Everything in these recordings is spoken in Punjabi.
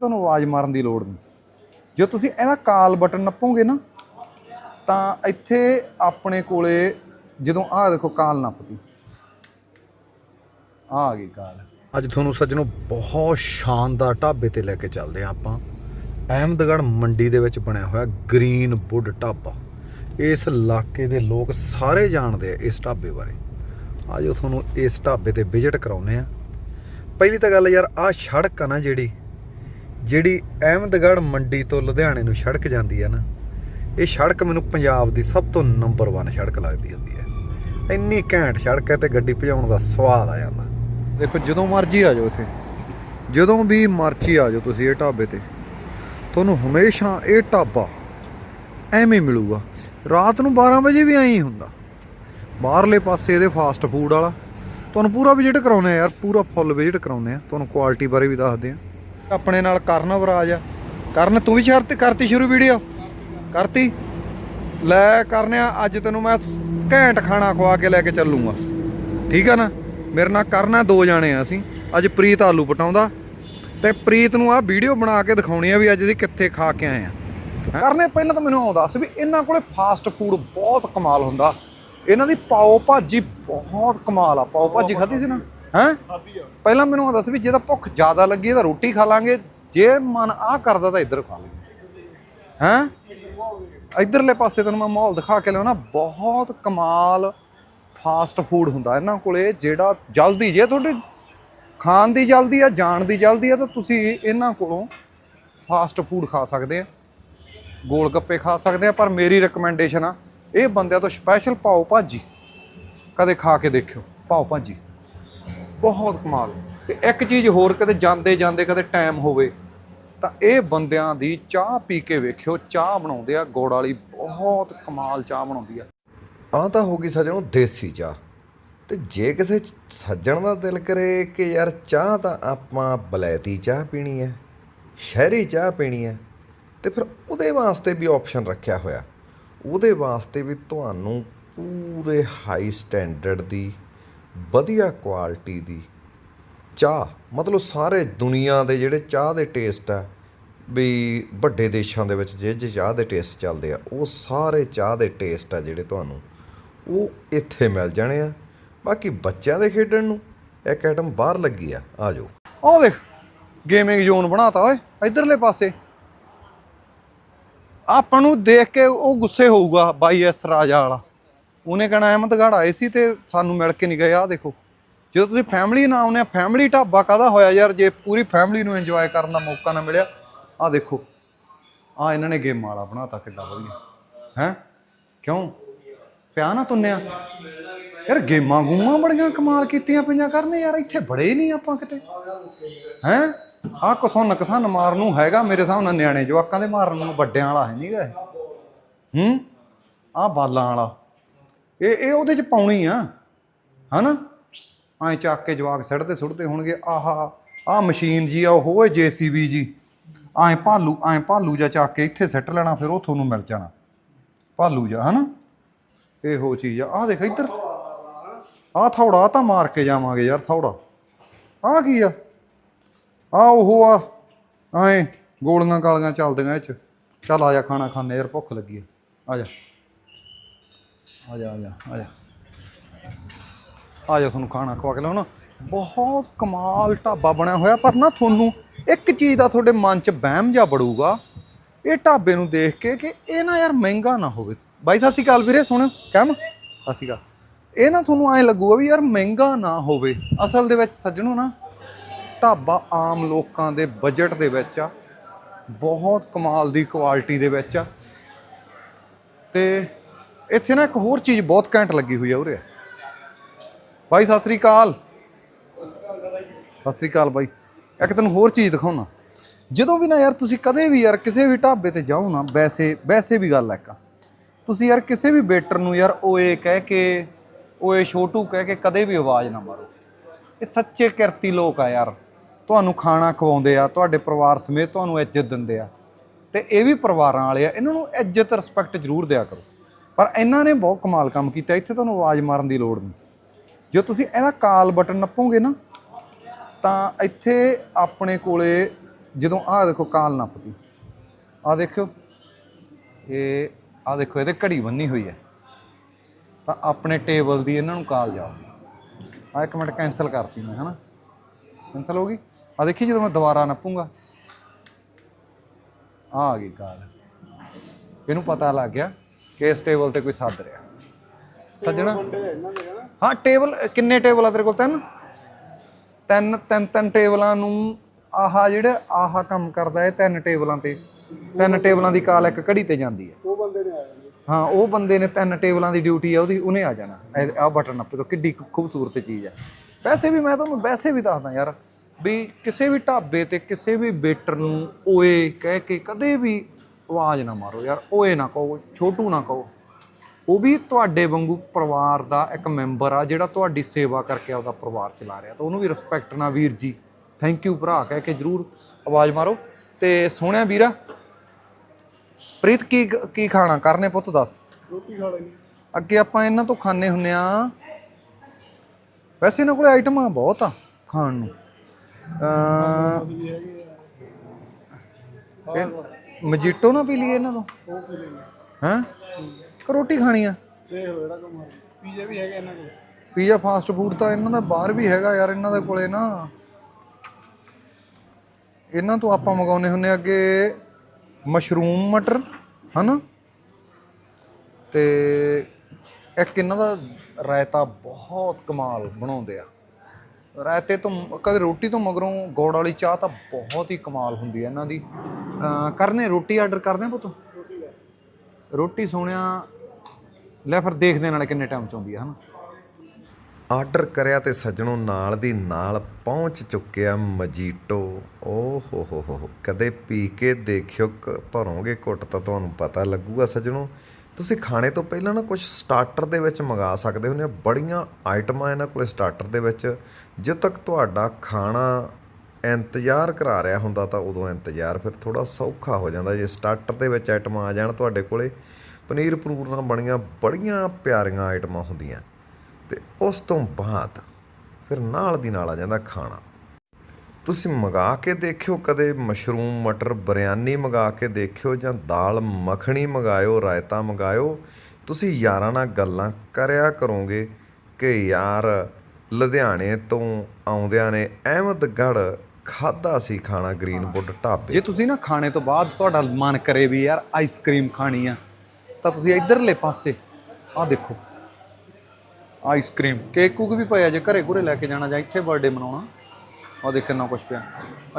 ਤੁਹਾਨੂੰ ਆਵਾਜ਼ ਮਾਰਨ ਦੀ ਲੋੜ ਨਹੀਂ। ਜੇ ਤੁਸੀਂ ਇਹਦਾ ਕਾਲ ਬਟਨ ਨੱਪੋਗੇ ਨਾ, ਤਾਂ ਇੱਥੇ ਆਪਣੇ ਕੋਲੇ ਜਦੋਂ ਆਹ ਦੇਖੋ ਕਾਲ ਨੱਪਦੀ ਆਹ ਆ ਗਈ ਕਾਲ। ਅੱਜ ਤੁਹਾਨੂੰ ਸੱਜਣੋ ਬਹੁਤ ਸ਼ਾਨਦਾਰ ਢਾਬੇ ਤੇ ਲੈ ਕੇ ਚੱਲਦੇ ਹਾਂ ਆਪਾਂ। ਅਹਿਮਦਗੜ੍ਹ ਮੰਡੀ ਦੇ ਵਿੱਚ ਬਣਿਆ ਹੋਇਆ ਗ੍ਰੀਨ ਵੁੱਡ ਢਾਬਾ। ਇਸ ਇਲਾਕੇ ਦੇ ਲੋਕ ਸਾਰੇ ਜਾਣਦੇ ਆ ਇਸ ਢਾਬੇ ਬਾਰੇ। ਆਜੋ ਤੁਹਾਨੂੰ ਇਸ ਢਾਬੇ ਤੇ ਵਿਜ਼ਿਟ ਕਰਾਉਨੇ ਆ ਪਹਿਲੀ ਤਾਂ ਗੱਲ ਯਾਰ, ਆਹ ਸੜਕ ਆ ਨਾ ਜਿਹੜੀ ਜਿਹੜੀ ਅਹਿਮਦਗੜ੍ਹ ਮੰਡੀ ਤੋਂ ਲੁਧਿਆਣੇ ਨੂੰ ਸੜਕ ਜਾਂਦੀ ਹੈ ਨਾ, ਇਹ ਸੜਕ ਮੈਨੂੰ ਪੰਜਾਬ ਦੀ ਸਭ ਤੋਂ ਨੰਬਰ 1 ਸੜਕ ਲੱਗਦੀ ਹੁੰਦੀ ਹੈ। ਇੰਨੀ ਘੈਂਟ ਸੜਕ ਹੈ ਤੇ ਗੱਡੀ ਭਜਾਉਣ ਦਾ ਸਵਾਦ ਆ ਜਾਂਦਾ। ਦੇਖੋ, ਜਦੋਂ ਮਰਜ਼ੀ ਆ ਜਾਓ ਇੱਥੇ। ਜਦੋਂ ਵੀ ਮਰਜ਼ੀ ਆ ਜਾਓ ਤੁਸੀਂ ਇਹ ਢਾਬੇ ਤੇ। ਤੁਹਾਨੂੰ ਹਮੇਸ਼ਾ ਇਹ ਢਾਬਾ ਐਵੇਂ ਮਿਲੂਗਾ। ਰਾਤ ਨੂੰ 12 ਵਜੇ ਵੀ ਐਂ ਹੀ ਹੁੰਦਾ। ਬਾਹਰਲੇ ਪਾਸੇ ਇਹਦੇ ਫਾਸਟ ਫੂਡ ਵਾਲਾ। ਤੁਹਾਨੂੰ ਪੂਰਾ ਵਿਜ਼ਿਟ ਕਰਾਉਨੇ ਆ ਯਾਰ, ਪੂਰਾ ਫੁੱਲ ਵਿਜ਼ਿਟ ਕਰਾਉਨੇ ਆ। ਤੁਹਾਨੂੰ ਕੁਆਲਿਟੀ ਬਾਰੇ ਵੀ ਦੱਸਦੇ ਆ। ਆਪਣੇ ਨਾਲ ਕਰਨ ਵਰਾਜ ਆ। ਕਰਨ, ਤੂੰ ਵੀ ਸ਼ਰਤ ਕਰਤੀ ਸ਼ੁਰੂ ਵੀਡੀਓ? ਕਰਤੀ? ਲੈ ਕਰਨਿਆ, ਅੱਜ ਤੈਨੂੰ ਮੈਂ ਘੈਂਟ ਖਾਣਾ ਖਵਾ ਕੇ ਲੈ ਕੇ ਚੱਲੂਗਾ। ਠੀਕ ਆ ਨਾ? ਮੇਰੇ ਨਾਲ ਕਰਨਾ ਦੋ ਜਾਣੇ ਆ ਅਸੀਂ। ਅੱਜ ਪ੍ਰੀਤ ਆਲੂ ਪਟਾਉਂਦਾ। ਤੇ ਪ੍ਰੀਤ ਨੂੰ ਆਹ ਵੀਡੀਓ ਬਣਾ ਕੇ ਦਿਖਾਉਣੀ ਆ ਵੀ ਅੱਜ ਅਸੀਂ ਕਿੱਥੇ ਖਾ ਕੇ ਆਏ ਆ। ਕਰਨੇ ਪਹਿਲਾਂ ਤਾਂ ਮੈਨੂੰ ਆਉਂਦਾ ਸੀ ਵੀ ਇਹਨਾਂ ਕੋਲੇ ਫਾਸਟ ਫੂਡ ਬਹੁਤ ਕਮਾਲ ਹੁੰਦਾ। ਇਹਨਾਂ ਦੀ ਪਾਓ ਭਾਜੀ ਬਹੁਤ ਕਮਾਲ ਆ। ਪਾਓ ਭਾਜੀ ਖਾਧੀ ਸੀ ਨਾ? ਹੈ? ਪਹਿਲਾਂ ਮੈਨੂੰ ਆਹ ਦੱਸ ਵੀ ਜੇ ਤਾਂ ਭੁੱਖ ਜ਼ਿਆਦਾ ਲੱਗੀ ਤਾਂ ਰੋਟੀ ਖਾ ਲਾਂਗੇ। ਜੇ ਮਨ ਆਹ ਕਰਦਾ ਤਾਂ ਇੱਧਰ ਖਾ ਲਾਂਗੇ ਹੈਂ? ਇਧਰਲੇ ਪਾਸੇ ਤੈਨੂੰ ਮੈਂ ਮਾਹੌਲ ਦਿਖਾ ਕੇ ਲਿਆਉਣਾ ਬਹੁਤ ਕਮਾਲ ਫਾਸਟ ਫੂਡ ਹੁੰਦਾ ਇਹਨਾਂ ਕੋਲੇ ਜਿਹੜਾ ਜਲਦੀ ਜੇ ਤੁਹਾਡੇ ਖਾਣ ਦੀ ਜਲਦੀ ਆ ਜਾਣ ਦੀ ਜਲਦੀ ਆ ਤਾਂ ਤੁਸੀਂ ਇਹਨਾਂ ਕੋਲੋਂ ਫਾਸਟ ਫੂਡ ਖਾ ਸਕਦੇ ਆ। ਗੋਲ ਗੱਪੇ ਖਾ ਸਕਦੇ ਆ ਪਰ ਮੇਰੀ ਰეკਮੈਂਡੇਸ਼ਨ ਆ ਇਹ ਬੰਦਿਆਂ ਤੋਂ ਸਪੈਸ਼ਲ ਪਾਓ ਭਾਜੀ। ਕਦੇ ਖਾ ਕੇ ਦੇਖਿਓ ਪਾਓ ਭਾਜੀ। ਬਹੁਤ ਕਮਾਲ। ਤੇ ਇੱਕ ਚੀਜ਼ ਹੋਰ ਕਦੇ ਜਾਂਦੇ ਜਾਂਦੇ ਕਦੇ ਟਾਈਮ ਹੋਵੇ, ਤਾਂ ਇਹ ਬੰਦਿਆਂ ਦੀ ਚਾਹ ਪੀ ਕੇ ਵੇਖਿਓ, ਚਾਹ ਬਣਾਉਂਦੇ ਆ, ਗੋੜ ਵਾਲੀ ਬਹੁਤ ਕਮਾਲ ਚਾਹ ਬਣਾਉਂਦੀ ਆ। ਆਹ ਤਾਂ ਹੋ ਗਈ ਸੱਜਣੋ ਦੇਸੀ ਚਾਹ। ਤੇ ਜੇ ਕਿਸੇ ਸੱਜਣ ਦਾ ਦਿਲ ਕਰੇ ਕਿ ਯਾਰ ਚਾਹ ਤਾਂ ਆਪਾਂ ਬਲੈਤੀ ਚਾਹ ਪੀਣੀ ਹੈ, ਸ਼ਹਿਰੀ ਚਾਹ ਪੀਣੀ ਹੈ, ਤੇ ਫਿਰ ਉਹਦੇ ਵਾਸਤੇ ਵੀ ਆਪਸ਼ਨ ਰੱਖਿਆ ਹੋਇਆ। ਉਹਦੇ ਵਾਸਤੇ ਵੀ ਤੁਹਾਨੂੰ ਪੂਰੇ ਹਾਈ ਸਟੈਂਡਰਡ ਦੀ ਵਧੀਆ ਕੁਆਲਿਟੀ ਦੀ ਚਾਹ, ਮਤਲਬ ਸਾਰੇ ਦੁਨੀਆ ਦੇ ਜਿਹੜੇ ਚਾਹ ਦੇ ਟੇਸਟ ਆ, ਵੀ ਵੱਡੇ ਦੇਸ਼ਾਂ ਦੇ ਵਿੱਚ ਜੇ ਜੇ ਚਾਹ ਦੇ ਟੇਸਟ ਚੱਲਦੇ ਆ, ਉਹ ਸਾਰੇ ਚਾਹ ਦੇ ਟੇਸਟ ਆ ਜਿਹੜੇ ਤੁਹਾਨੂੰ, ਉਹ ਇੱਥੇ ਮਿਲ ਜਾਣੇ ਆ। ਬਾਕੀ ਬੱਚਿਆਂ ਦੇ ਖੇਡਣ ਨੂੰ ਇੱਕ ਆਈਟਮ ਬਾਹਰ ਲੱਗੀ ਆ ਆ ਜਾਓ ਉਹ ਦੇਖ ਗੇਮਿੰਗ ਜ਼ੋਨ ਬਣਾਤਾ ਓਏ, ਇਧਰਲੇ ਪਾਸੇ। ਆਪਾਂ ਨੂੰ ਦੇਖ ਕੇ ਉਹ ਗੁੱਸੇ ਹੋਊਗਾ ਬਾਈ ਐਸ ਰਾਜਾ ਵਾਲਾ। ਉਹਨੇ ਕਹਿਣਾ, ਅਹਿਮਦਗੜ੍ਹ ਆਏ ਸੀ ਤੇ ਸਾਨੂੰ ਮਿਲ ਕੇ ਨਹੀਂ ਗਏ। ਆਹ ਦੇਖੋ, ਜਦੋਂ ਤੁਸੀਂ ਫੈਮਿਲੀ ਨਾਲ ਆਉਂਦੇ ਆ ਫੈਮਿਲੀ ਢਾਬਾ ਕਾਦਾ ਹੋਇਆ ਯਾਰ? ਜੇ ਪੂਰੀ ਫੈਮਿਲੀ ਨੂੰ ਇੰਜੋਏ ਕਰਨ ਦਾ ਮੌਕਾ ਨਾ ਮਿਲਿਆ, ਆਹ ਦੇਖੋ, ਆਹ ਇਹਨਾਂ ਨੇ ਗੇਮ ਵਾਲਾ ਬਣਾਤਾ ਕਿੱਡਾ ਵਧੀਆ। ਹੈ? ਕਿਉਂ? ਪਿਆ ਨਾ ਤੁੰਨਿਆ। ਯਾਰ ਗੇਮਾਂ ਗੂਮਾਂ ਬੜੀਆਂ ਕਮਾਲ ਕੀਤੀਆਂ ਪਈਆਂ ਕਰਨੇ ਯਾਰ, ਇੱਥੇ ਬੜੇ ਨਹੀਂ ਆਪਾਂ ਕਿਤੇ। ਹੈ? ਆਹ ਕਸੁੰਨ ਕਸਨ ਮਾਰਨ ਨੂੰ ਹੈਗਾ, ਮੇਰੇ ਹਿਸਾਬ ਨਾਲ ਨਿਆਣੇ ਜਵਾਕਾਂ ਦੇ ਮਾਰਨ ਨੂੰ ਵੱਡਿਆਂ ਵਾਲਾ ਹੈ ਨਹੀਂਗਾ ਇਹ। ਹੂੰ? ਆਹ ਬਾਲਾਂ ਵਾਲਾ। ਇਹ ਇਹ ਉਹਦੇ ਚ ਪਾਉਣੀ ਆ। ਹਨਾ? ਐਂ ਚੱਕ ਕੇ ਜਵਾਕ ਸੜਦੇ ਸੁੱਟਦੇ ਹੋਣਗੇ, ਆਹਾ, ਆਹ ਮਸ਼ੀਨ ਜੀ ਆ, ਉਹ ਹੋਏ ਜੀਸੀਬੀ ਜੀ। ਐਂ ਭਾਲੂ ਐਂ ਭਾਲੂ ਜਾ ਚੱਕ ਕੇ ਇੱਥੇ ਸੱਟ ਲੈਣਾ, ਫਿਰ ਉਹ ਤੁਹਾਨੂੰ ਮਿਲ ਜਾਣਾ। ਭਾਲੂ ਜਾ ਹਨਾ? ਇਹੋ ਚੀਜ਼ ਆ। ਆਹ ਦੇਖ ਇੱਧਰ। ਆਹ ਥੌੜਾ ਤਾਂ ਮਾਰ ਕੇ ਜਾਵਾਂਗੇ ਯਾਰ ਥੌੜਾ। ਆਹ ਕੀ ਆ? ਆ ਉਹ ਆ, ਐ ਗੋਲੀਆਂ ਕਾਲੀਆਂ ਚੱਲਦੀਆਂ ਇਹ ਚ। ਚੱਲ ਆ ਜਾ, ਖਾਣਾ ਖਾਣੇ ਯਾਰ, ਭੁੱਖ ਲੱਗੀ ਆ। ਆ ਜਾ। ਆ ਜਾ ਆ ਜਾ ਆ ਜਾ। ਆ ਜਾ ਤੁਹਾਨੂੰ ਖਾਣਾ ਖਵਾ ਕੇ ਲਿਆਉਣਾ। ਬਹੁਤ ਕਮਾਲ ਢਾਬਾ ਬਣਿਆ ਹੋਇਆ, ਪਰ ਨਾ ਤੁਹਾਨੂੰ ਇੱਕ ਚੀਜ਼ ਦਾ ਤੁਹਾਡੇ ਮਨ 'ਚ ਵਹਿਮ ਜਾ ਬੜੂਗਾ ਇਹ ਢਾਬੇ ਨੂੰ ਦੇਖ ਕੇ ਕਿ ਇਹ ਨਾ ਯਾਰ ਮਹਿੰਗਾ ਨਾ ਹੋਵੇ। ਬਾਈ, ਸਤਿ ਸ਼੍ਰੀ ਅਕਾਲ ਵੀਰੇ ਸੁਣਿਓ ਕਹਿਮ ਸਤਿ ਸ਼੍ਰੀ ਅਕਾਲ। ਇਹ ਨਾ ਤੁਹਾਨੂੰ ਐਂ ਲੱਗੂਗਾ ਵੀ ਯਾਰ ਮਹਿੰਗਾ ਨਾ ਹੋਵੇ। ਅਸਲ ਦੇ ਵਿੱਚ ਸੱਜਣੋ ਨਾ, ਢਾਬਾ ਆਮ ਲੋਕਾਂ ਦੇ ਬਜਟ ਦੇ ਵਿੱਚ ਆ। ਬਹੁਤ ਕਮਾਲ ਦੀ ਕੁਆਲਿਟੀ ਦੇ ਵਿੱਚ ਆ। ਤੇ ਇੱਥੇ ਨਾ ਇੱਕ ਹੋਰ ਚੀਜ਼ ਬਹੁਤ ਘੈਂਟ ਲੱਗੀ ਹੋਈ ਆ ਉਰੇ। ਬਾਈ, ਸਤਿ ਸ੍ਰੀ ਅਕਾਲ। ਸਤਿ ਸ੍ਰੀ ਅਕਾਲ ਬਾਈ। ਇੱਕ ਤੈਨੂੰ ਹੋਰ ਚੀਜ਼ ਦਿਖਾਉਣਾ। ਜਦੋਂ ਵੀ ਨਾ ਯਾਰ ਤੁਸੀਂ ਕਦੇ ਵੀ ਯਾਰ ਕਿਸੇ ਵੀ ਢਾਬੇ ਤੇ ਜਾਓ ਨਾ, ਵੈਸੇ ਵੈਸੇ ਵੀ ਗੱਲ ਹੈ ਇੱਕ। ਤੁਸੀਂ ਯਾਰ ਕਿਸੇ ਵੀ ਵੇਟਰ ਨੂੰ ਯਾਰ ਓਏ ਕਹਿ ਕੇ, ਓਏ ਛੋਟੂ ਕਹਿ ਕੇ ਕਦੇ ਵੀ ਆਵਾਜ਼ ਨਾ ਮਾਰੋ। ਇਹ ਸੱਚੇ ਕਿਰਤੀ ਲੋਕ ਆ ਯਾਰ। ਤੁਹਾਨੂੰ ਖਾਣਾ ਖਵਾਉਂਦੇ ਆ, ਤੁਹਾਡੇ ਪਰਿਵਾਰ ਸਮੇਤ ਤੁਹਾਨੂੰ ਇੱਜ਼ਤ ਦਿੰਦੇ ਆ। ਤੇ ਇਹ ਵੀ ਪਰਿਵਾਰਾਂ ਵਾਲੇ ਆ, ਇਹਨਾਂ ਨੂੰ ਇੱਜ਼ਤ ਰਿਸਪੈਕਟ ਜ਼ਰੂਰ ਦਿਆ ਕਰੋ। ਪਰ ਇਹਨਾਂ ਨੇ ਬਹੁਤ ਕਮਾਲ ਕੰਮ ਕੀਤਾ, ਇੱਥੇ ਤੁਹਾਨੂੰ ਆਵਾਜ਼ ਮਾਰਨ ਦੀ ਲੋੜ ਨਹੀਂ। ਜੇ ਤੁਸੀਂ ਇਹਦਾ ਕਾਲ ਬਟਨ ਨੱਪੋਗੇ ਨਾ, ਤਾਂ ਇੱਥੇ ਆਪਣੇ ਕੋਲੇ ਜਦੋਂ ਆਹ ਦੇਖੋ ਕਾਲ ਨੱਪਦੀ, ਆਹ ਦੇਖਿਓ, ਇਹ ਆਹ ਦੇਖੋ, ਇਹਦੇ ਘੜੀ ਬੰਨੀ ਹੋਈ ਹੈ। ਤਾਂ ਆਪਣੇ ਟੇਬਲ ਦੀ ਇਹਨਾਂ ਨੂੰ ਕਾਲ ਜਾਓ ਆ ਇੱਕ ਮਿੰਟ ਕੈਨਸਲ ਕਰਤੀ ਮੈਂ, ਹਨਾ? ਕੈਨਸਲ ਹੋ ਗਈ? ਆ ਦੇਖੀ, ਜਦੋਂ ਮੈਂ ਦੁਬਾਰਾ ਨੱਪੂੰਗਾ ਆ ਆ ਗਈ ਕਾਲ। ਇਹਨੂੰ ਪਤਾ ਲੱਗ ਗਿਆ ਕਿ ਇਸ ਟੇਬਲ ਤੇ ਕੋਈ ਸੱਦ ਰਿਹਾ। ਸੱਜਣਾ? ਹਾਂ ਟੇਬਲ ਕਿੰਨੇ ਟੇਬਲ ਆ ਤੇਰੇ ਕੋਲ? ਤਿੰਨ? ਤਿੰਨ ਤਿੰਨ ਤਿੰਨ ਟੇਬਲਾਂ ਨੂੰ ਆਹ ਜਿਹੜੇ ਆਹ ਕੰਮ ਕਰਦਾ ਹੈ ਤਿੰਨ ਟੇਬਲਾਂ ਤੇ। ਤਿੰਨ ਟੇਬਲਾਂ ਦੀ ਕਾਲ ਇੱਕ ਘੜੀ ਤੇ ਜਾਂਦੀ ਹੈ। ਉਹ ਬੰਦੇ ਨੇ ਆ ਹਾਂ ਉਹ ਬੰਦੇ ਨੇ ਤਿੰਨ ਟੇਬਲਾਂ ਦੀ ਡਿਊਟੀ ਆ ਉਹਦੀ ਉਹਨੇ ਆ ਜਾਣਾ। ਆ ਬਟਨ ਨੱਪੇ ਤੋਂ ਕਿੱਡੀ ਖੂਬਸੂਰਤ ਚੀਜ਼ ਹੈ ਵੈਸੇ ਵੀ ਮੈਂ ਤੁਹਾਨੂੰ ਵੈਸੇ ਵੀ ਦੱਸਦਾ ਯਾਰ ਵੀ ਕਿਸੇ ਵੀ ਢਾਬੇ ਤੇ ਕਿਸੇ ਵੀ ਵੇਟਰ ਨੂੰ ਓਏ ਕਹਿ ਕੇ ਕਦੇ ਵੀ ਆਵਾਜ਼ ਨਾ ਮਾਰੋ ਯਾਰ ਓਏ ਨਾ ਕਹੋ ਛੋਟੂ ਨਾ ਕਹੋ। ਉਹ ਵੀ ਤੁਹਾਡੇ ਵਾਂਗੂ ਪਰਿਵਾਰ ਦਾ ਇੱਕ ਮੈਂਬਰ ਆ ਜਿਹੜਾ ਤੁਹਾਡੀ ਸੇਵਾ ਕਰਕੇ ਆਪਦਾ ਪਰਿਵਾਰ ਚਲਾ ਰਿਹਾ। ਤਾਂ ਉਹਨੂੰ ਵੀ ਰਿਸਪੈਕਟ ਨਾਲ ਵੀਰ ਜੀ ਥੈਂਕ ਯੂ ਭਰਾ ਕਹਿ ਕੇ ਜਰੂਰ ਆਵਾਜ਼ ਮਾਰੋ। ਤੇ ਸੋਹਣਿਆ ਵੀਰਾ ਪ੍ਰੀਤ ਕੀ ਕੀ ਖਾਣਾ? ਕਰਨੇ ਪੁੱਤ ਦੱਸ। ਰੋਟੀ ਖਾ ਲੈਣੀ ਅੱਗੇ ਆਪਾਂ ਇਹਨਾਂ ਤੋਂ ਖਾਣੇ ਹੁੰਨੇ ਆ। ਵੈਸੇ ਇਹਨਾਂ ਕੋਲੇ ਆਈਟਮਾਂ ਬਹੁਤ ਆ ਖਾਣ ਨੂੰ। ਅ ਮਜੀਟੋ ਨਾ ਪੀ ਲਈਏ ਇਹਨਾਂ ਤੋਂ? ਉਹ ਪੀ ਲੈਣੇ ਹੈਂ? ਕਿ ਰੋਟੀ ਖਾਣੀ ਆ ਦੇਖ ਲਓ ਜਿਹੜਾ ਕੰਮ ਪੀਜ਼ਾ ਵੀ ਹੈਗਾ ਇਹਨਾਂ ਕੋਲ। ਪੀਜ਼ਾ ਫਾਸਟ ਫੂਡ ਤਾਂ ਇਹਨਾਂ ਦਾ ਬਾਹਰ ਵੀ ਹੈਗਾ ਯਾਰ, ਇਹਨਾਂ ਦੇ ਕੋਲੇ ਨਾ। ਇਹਨਾਂ ਤੋਂ ਆਪਾਂ ਮੰਗਾਉਨੇ ਹੁੰਨੇ ਅੱਗੇ ਮਸ਼ਰੂਮ ਮਟਰ, ਹਨਾ? ਤੇ ਇੱਕ ਇਹਨਾਂ ਦਾ ਰਾਇਤਾ ਬਹੁਤ ਕਮਾਲ ਬਣਾਉਂਦੇ ਆ। ਰਾਇਤੇ ਤੋਂ ਕਦੇ ਰੋਟੀ ਤੋਂ ਮਗਰੋਂ ਗੋੜ ਵਾਲੀ ਚਾਹ ਤਾਂ ਬਹੁਤ ਹੀ ਕਮਾਲ ਹੁੰਦੀ ਹੈ ਇਹਨਾਂ ਦੀ। ਕਰਨੇ ਰੋਟੀ ਆਰਡਰ ਕਰਦੇ ਆ ਪੁੱਤ? ਰੋਟੀ ਸੋਹਣਿਆ ਲੈ ਫਿਰ ਦੇਖਦੇ ਨਾਲੇ ਕਿੰਨੇ ਟਾਈਮ ਚ ਆਉਂਦੀ ਹੈ ਹਨਾ? ਆਰਡਰ ਕਰਿਆ ਤੇ ਸੱਜਣੋਂ ਨਾਲ ਦੀ ਨਾਲ ਪਹੁੰਚ ਚੁੱਕਿਆ ਮਜੀਟੋ। ਓ ਹੋ ਹੋ ਹੋ ਹੋ। ਕਦੇ ਪੀ ਕੇ ਦੇਖਿਓ ਕ- ਭਰੋਗੇ ਘੁੱਟ ਤਾਂ ਤੁਹਾਨੂੰ ਪਤਾ ਲੱਗੂਗਾ ਸੱਜਣੋਂ। ਤੁਸੀਂ ਖਾਣੇ ਤੋਂ ਪਹਿਲਾਂ ਨਾ ਕੁਝ ਸਟਾਰਟਰ ਦੇ ਵਿੱਚ ਮੰਗਾ ਸਕਦੇ ਹੋ। ਨੇ ਬੜੀਆਂ ਆਈਟਮਾਂ ਇਹਨਾਂ ਕੋਲੇ ਸਟਾਰਟਰ ਦੇ ਵਿੱਚ। ਜਦੋਂ ਤੱਕ ਤੁਹਾਡਾ ਖਾਣਾ ਇੰਤਜ਼ਾਰ ਕਰਾ ਰਿਹਾ ਹੁੰਦਾ ਤਾਂ ਉਦੋਂ ਇੰਤਜ਼ਾਰ ਫਿਰ ਥੋੜਾ ਸੌਖਾ ਹੋ ਜਾਂਦਾ। ਜੇ ਸਟਾਰਟਰ ਦੇ ਵਿੱਚ ਆਈਟਮਾਂ ਆ ਜਾਣ ਤੁਹਾਡੇ ਕੋਲੇ, ਪਨੀਰ ਪਨੂਰ ਨਾਲ ਬਣੀਆਂ ਬੜੀਆਂ ਪਿਆਰੀਆਂ ਆਈਟਮਾਂ ਹੁੰਦੀਆਂ। ਤੇ ਉਸ ਤੋਂ ਬਾਅਦ ਫਿਰ ਨਾਲ ਦੀ ਨਾਲ ਆ ਜਾਂਦਾ ਖਾਣਾ। ਤੁਸੀਂ ਮੰਗਾ ਕੇ ਦੇਖਿਓ ਕਦੇ ਮਸ਼ਰੂਮ ਮਟਰ ਬਿਰਿਆਨੀ ਮੰਗਾ ਕੇ ਦੇਖਿਓ ਜਾਂ ਦਾਲ ਮੱਖਣੀ ਮੰਗਾਇਓ ਰਾਇਤਾ ਮੰਗਾਇਓ ਤੁਸੀਂ ਯਾਰਾਂ ਨਾਲ ਗੱਲਾਂ ਕਰਿਆ ਕਰੋਗੇ ਕਿ ਯਾਰ ਲੁਧਿਆਣੇ ਤੋਂ ਆਉਂਦਿਆਂ ਨੇ ਅਹਿਮਦਗੜ੍ਹ ਖਾਦਾ ਸੀ ਖਾਣਾ ਗ੍ਰੀਨਵੁੱਡ ਢਾਬੇ ਜੇ ਤੁਸੀਂ ਨਾ ਖਾਣੇ ਤੋਂ ਬਾਅਦ ਤੁਹਾਡਾ ਮਨ ਕਰੇ ਵੀ ਯਾਰ ਆਈਸਕ੍ਰੀਮ ਖਾਣੀ ਆ ਤਾਂ ਤੁਸੀਂ ਇਧਰਲੇ ਪਾਸੇ ਆਹ ਦੇਖੋ ਆਈਸਕ੍ਰੀਮ ਕੇਕ ਕੁਕ ਵੀ ਪਿਆ ਜੇ ਘਰੇ ਘੁਰੇ ਲੈ ਕੇ ਜਾਣਾ ਜਾਂ ਇੱਥੇ ਬਰਥਡੇ ਮਨਾਉਣਾ। ਆਹ ਦੇਖ ਕਿੰਨਾ ਕੁਛ ਪਿਆ।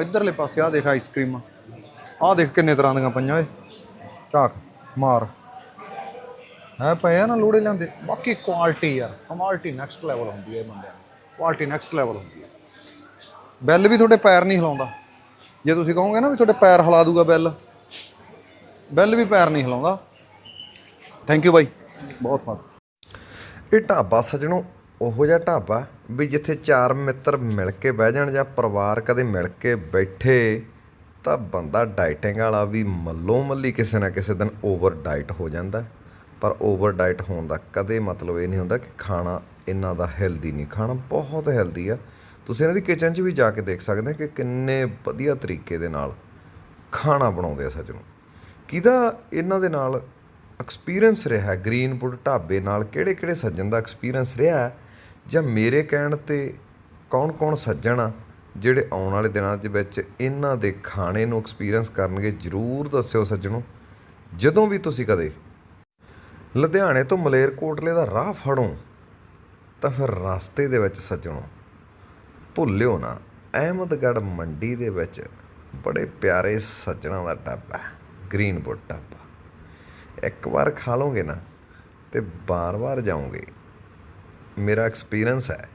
ਇਧਰਲੇ ਪਾਸੇ ਆਹ ਦੇਖ ਆਈਸਕ੍ਰੀਮ ਆਹ ਦੇਖ ਕਿੰਨੇ ਤਰ੍ਹਾਂ ਦੀਆਂ ਪਈਆਂ ਓਏ। ਝਾਕ, ਮਾਰ। ਹੈ ਪਏ ਆ ਨਾ ਲੋੜੇ ਲੈਂਦੇ ਬਾਕੀ ਕੁਆਲਿਟੀ ਯਾਰ ਕੁਆਲਿਟੀ ਨੈਕਸਟ ਲੈਵਲ ਹੁੰਦੀ ਹੈ ਬੰਦਿਆਂ ਦੀ। ਕੁਆਲਿਟੀ ਨੈਕਸਟ ਲੈਵਲ ਹੁੰਦੀ ਹੈ ਬੈਲ ਵੀ ਤੁਹਾਡੇ ਪੈਰ ਨਹੀਂ ਹਿਲਾਉਂਦਾ। ਜੇ ਤੁਸੀਂ ਕਹੋਗੇ ਨਾ ਵੀ ਤੁਹਾਡੇ ਪੈਰ ਹਿਲਾ ਦੂਗਾ ਬੈਲ ਬੈਲ ਵੀ ਪੈਰ ਨਹੀਂ ਹਿਲਾਉਂਦਾ। ਥੈਂਕ ਯੂ ਬਾਈ। ਬਹੁਤ ਬਹੁਤ। ਇਹ ਢਾਬਾ ਸਜਣੋ ਉਹੋ ਜਿਹਾ ਢਾਬਾ ਵੀ ਜਿੱਥੇ ਚਾਰ ਮਿੱਤਰ ਮਿਲ ਕੇ ਬਹਿ ਜਾਣ ਜਾਂ ਪਰਿਵਾਰ ਕਦੇ ਮਿਲ ਕੇ ਬੈਠੇ, ਤਾਂ ਬੰਦਾ ਡਾਈਟਿੰਗ ਵਾਲਾ ਵੀ ਮੱਲੋ ਮੱਲੀ ਕਿਸੇ ਨਾ ਕਿਸੇ ਦਿਨ ਓਵਰ ਡਾਈਟ ਹੋ ਜਾਂਦਾ ਪਰ ਓਵਰ ਡਾਈਟ ਹੋਣ ਦਾ ਕਦੇ ਮਤਲਬ ਇਹ ਨਹੀਂ ਹੁੰਦਾ ਕਿ ਖਾਣਾ ਇਹਨਾਂ ਦਾ ਹੈਲਦੀ ਨਹੀਂ, ਖਾਣਾ ਬਹੁਤ ਹੈਲਦੀ ਆ। ਤੁਸੀਂ ਇਹਨਾਂ ਦੀ ਕਿਚਨ 'ਚ ਵੀ ਜਾ ਕੇ ਦੇਖ ਸਕਦੇ ਹੋ ਕਿ ਕਿੰਨੇ ਵਧੀਆ ਤਰੀਕੇ ਦੇ ਨਾਲ ਖਾਣਾ ਬਣਾਉਂਦੇ ਆ ਸੱਜਣੋ ਕਿਹਦਾ ਇਹਨਾਂ ਦੇ ਨਾਲ ਐਕਸਪੀਰੀਅੰਸ ਰਿਹਾ ਗ੍ਰੀਨਵੁੱਡ ਢਾਬੇ ਨਾਲ ਕਿਹੜੇ ਕਿਹੜੇ ਸੱਜਣ ਦਾ ਐਕਸਪੀਰੀਅੰਸ ਰਿਹਾ ਜਾਂ ਮੇਰੇ ਕਹਿਣ ਤੇ ਕੌਣ-ਕੌਣ ਸੱਜਣ ਆ, ਜਿਹੜੇ ਆਉਣ ਵਾਲੇ ਦਿਨਾਂ ਦੇ ਵਿੱਚ ਇਹਨਾਂ ਦੇ ਖਾਣੇ ਨੂੰ ਐਕਸਪੀਰੀਅੰਸ ਕਰਨਗੇ, ਜਰੂਰ ਦੱਸਿਓ ਸੱਜਣੋ। ਜਦੋਂ ਵੀ ਤੁਸੀਂ ਕਦੇ ਲੁਧਿਆਣੇ ਤੋਂ ਮਲੇਰਕੋਟਲੇ ਦਾ ਰਾਹ ਫੜੋ, ਤਾਂ ਫਿਰ ਰਸਤੇ ਦੇ ਵਿੱਚ ਸੱਜਣੋ, ਭੁੱਲਿਓ ਨਾ, ਅਹਿਮਦਗੜ੍ਹ ਮੰਡੀ ਦੇ ਵਿੱਚ ਬੜੇ ਪਿਆਰੇ ਸੱਜਣਾ ਦਾ ਢਾਬਾ ਗ੍ਰੀਨਵੁੱਡ ਢਾਬਾ। ਇੱਕ ਵਾਰ ਖਾ ਲਓਗੇ ਨਾ ਤੇ ਬਾਰ-ਬਾਰ ਜਾਓਗੇ। ਮੇਰਾ ਐਕਸਪੀਰੀਅੰਸ ਹੈ।